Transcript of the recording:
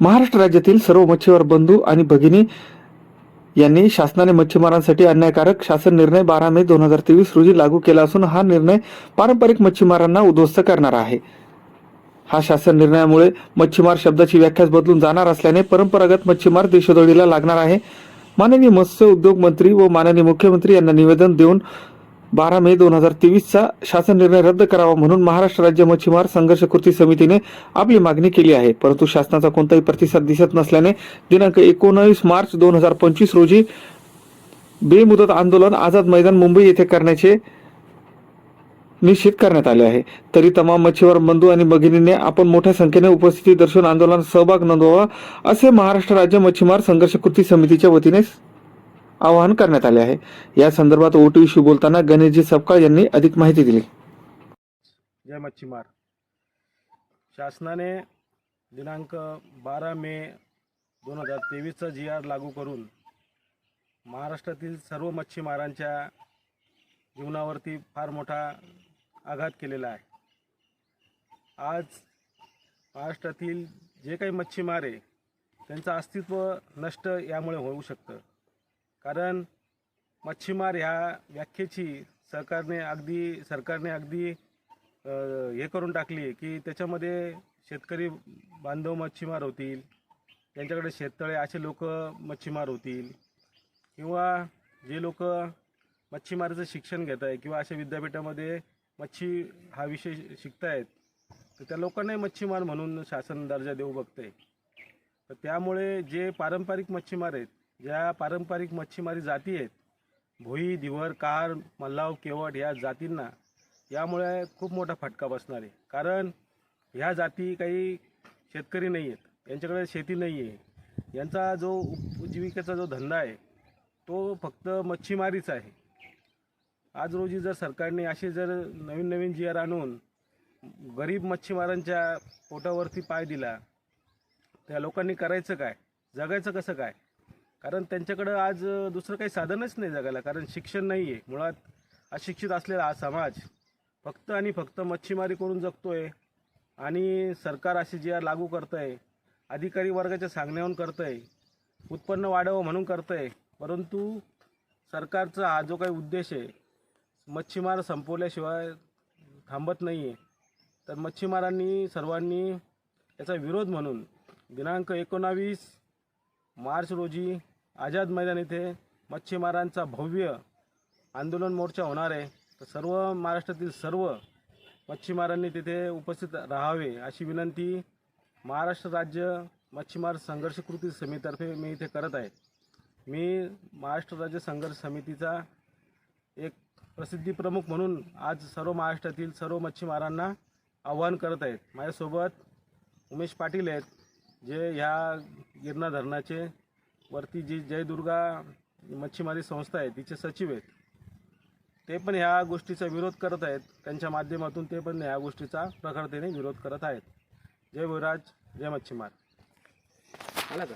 महाराष्ट्र राज्यातील सर्व मच्छीमार बंधू आणि भगिनी यांनी शासनाने मच्छीमारांसाठी अन्यायकारक शासन निर्णय बारा मे दोन हजार तेवीस रोजी लागू केला असून हा निर्णय पारंपरिक मच्छीमारांना उद्ध्वस्त करणारा आहे. हा शासन निर्णयामुळे मच्छीमार शब्दाची व्याख्याच बदलून जाणार असल्याने परंपरागत मच्छीमार देशोधडीला लागणार आहे. माननीय मत्स्य उद्योग मंत्री व माननीय मुख्यमंत्री यांना निवेदन देऊन बारा मे दोन हजार तेवीसचा शासन निर्णय रद्द करावा म्हणून महाराष्ट्र राज्य मच्छीमार संघर्ष कृती समितीने आपली मागणी केली आहे. परंतु शासनाचा कोणताही प्रतिसाद दिसत नसल्याने दिनांक एकोणीस मार्च दोन हजार पंचवीस रोजी बेमुदत आंदोलन आझाद मैदान मुंबई येथे करण्याचे निश्चित करण्यात आले आहे. तरी तमाम मच्छीमार बंधू आणि भगिनींनी आपण मोठ्या संख्येने उपस्थिती दर्शवून आंदोलनात सहभाग नोंदवावा असे महाराष्ट्र राज्य मच्छीमार संघर्ष कृती समितीच्या वतीने आवाहन करण्यात आले आहे. या संदर्भात ओटीशी बोलताना गणेशजी सपकाळ यांनी अधिक माहिती दिली. जय मच्छीमार. शासनाने दिनांक बारा मे दोन हजार तेवीसचा जी आर लागू करून महाराष्ट्रातील सर्व मच्छीमारांच्या जीवनावरती फार मोठा आघात केलेला आहे. आज महाराष्ट्रातील जे काही मच्छीमार आहे त्यांचं अस्तित्व नष्ट यामुळे होऊ शकतं. कारण मच्छीमार ह्या व्याख्येची सरकारने अगदी सरकारने अगदी हे करून टाकली की त्याच्यामध्ये शेतकरी बांधव मच्छीमार होतील त्यांच्याकडे शेततळे असे लोक मच्छीमार होतील किंवा जे लोक मच्छीमाराचं शिक्षण घेत आहे किंवा अशा विद्यापीठामध्ये मच्छी हा विषय शिकतायत तर त्या लोकांनाही मच्छीमार म्हणून शासन दर्जा देऊ बघतंय. तर त्यामुळे जे पारंपरिक मच्छीमार आहेत ज्या पारंपरिक मच्छीमारी जाती आहेत भोई दिवर कार मल्लाव केवट या जातींना यामुळे खूप मोठा फटका बसणार आहे. कारण ह्या जाती काही शेतकरी नाही आहेत यांच्याकडे शेती नाही आहे. यांचा जो उपजीविकेचा जो धंदा आहे तो फक्त मच्छीमारीच आहे. आज रोजी जर सरकारने असे जर नवीन नवीन जी आर आणून गरीब मच्छीमारांच्या पोटावरती पाय दिला त्या लोकांनी करायचं काय? जगायचं कसं काय? कारण त्यांच्याकडं आज दुसरं काही साधनच नाही जगायला कारण शिक्षण नाही आहे मुळात अशिक्षित असलेला हा समाज फक्त आणि फक्त मच्छीमारी करून जगतो आहे आणि सरकार असे जी आर लागू करतं आहे अधिकारी वर्गाच्या सांगण्यावरून करतं आहे उत्पन्न वाढावं म्हणून करतं आहे परंतु सरकारचा हा जो काही उद्देश आहे मच्छीमार संपवल्याशिवाय थांबत नाही आहे तर मच्छीमारांनी सर्वांनी याचा विरोध म्हणून दिनांक एकोणावीस मार्च रोजी आझाद मैदान येथे मच्छीमारांचा भव्य आंदोलन मोर्चा होणार आहे. तर सर्व महाराष्ट्रातील सर्व मच्छीमारांनी तिथे उपस्थित राहावे अशी विनंती महाराष्ट्र राज्य मच्छीमार संघर्ष कृती समितीतर्फे मी इथे करत आहे. मी महाराष्ट्र राज्य संघर्ष समितीचा एक प्रसिद्धी प्रमुख म्हणून आज सर्व महाराष्ट्रातील सर्व मच्छीमारांना आव्हान करत आहेत माझ्यासोबत उमेश पाटील आहेत. जे ह्या गिरणा धरणाचे वरती जी जयदुर्गा मच्छीमारी संस्था आहे तिचे सचिव आहेत ते पण ह्या गोष्टीचा विरोध करत आहेत. त्यांच्या माध्यमातून ते पण ह्या गोष्टीचा प्रखरतेने विरोध करत आहेत. जय विराज जय मच्छीमार. आला का?